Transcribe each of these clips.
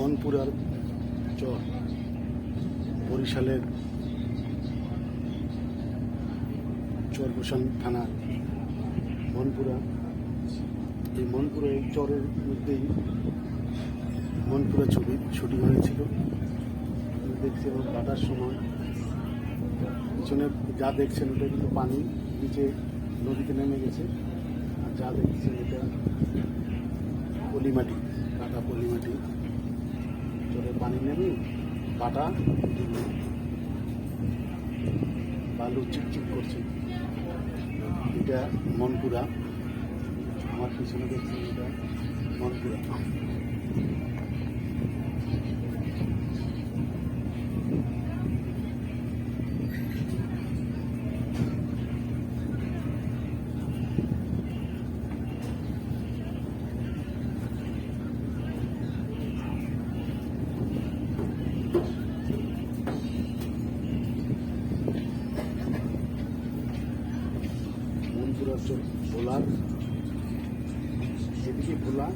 মনপুরার চর, বরিশালের চরভূষণ থানা মনপুরা এই মনপুরা এই চরের মধ্যেই মনপুরা ছবি শুটিং হয়েছিল। দেখছি এবং কাটার সময়। পিছনে যা দেখছেন ওটা কিন্তু পানি, নিচে নদীতে নেমে গেছে। আর যা দেখছেন এটা পলিমাটি কাটা পলিমাটি। পানি নেবে। কাটা বালু চিকচিক করছে। এটা মনপুরা। আমার পিছনে দেখছি এটা মনপুরা। চর ভোলার, এদিকে ভোলা,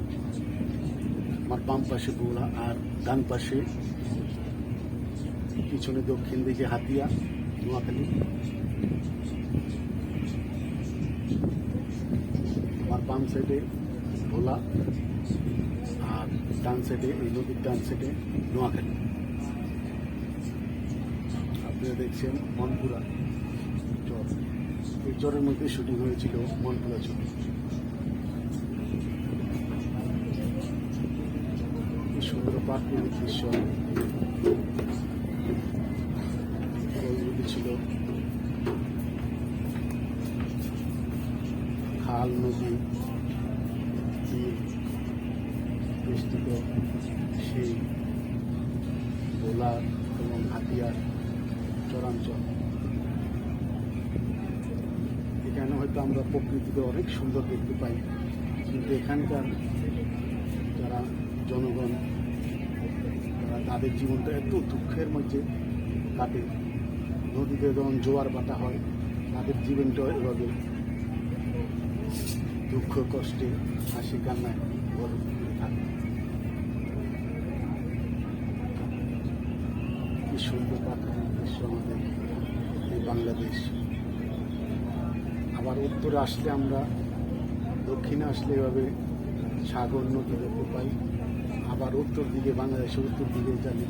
আমার বাম পাশে ভোলা আর ডান পাশে পিছনে দক্ষিণ দিকে হাতিয়া, নোয়াখালী। আমার বাম সাইডে ভোলা আর ডান সাইডে এই নদীর ডান সাইডে নোয়াখালী। আপনারা দেখছেন মনপুরা চরের মধ্যে শুটিং হয়েছিল মনপুরা ছবি। সুন্দর প্রাকৃতিক দৃশ্য। ছিল। খাল, নদী বেষ্টিত সেই বোলার এবং হাতিয়ার চরাঞ্চল। এখানে হয়তো আমরা প্রকৃতিতে অনেক সুন্দর দেখতে পাই। কিন্তু এখানকার যারা জনগণ, তারা তাদের জীবনটা এত দুঃখের মধ্যে কাটে। নদীতে যখন জোয়ার বাটা হয়, তাদের জীবনটা এভাবে দুঃখ, কষ্টে, হাসি কান্নায় ভরে থাকে। কি সুন্দর প্রাকৃতিক দৃশ্য আমাদের এই বাংলাদেশ। আবার উত্তরে আসলে আমরা, দক্ষিণে আসলে এভাবে সাগর নদী দেখতে পাই। আবার উত্তর দিকে, বাংলাদেশের উত্তর দিকে জানি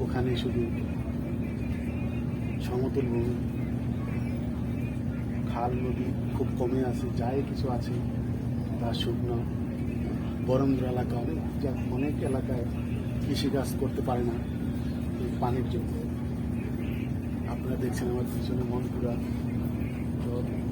ওখানে শুধু সমতল ভূমি। খাল নদী খুব কমে আছে, যাই কিছু আছে তা শুকনো বরন্দ্র এলাকা অনেক জা- অনেক এলাকায় কৃষিকাজ করতে পারে না পানির জন্য। আপনারা দেখছেন আমার পিছনে মনপুরা চর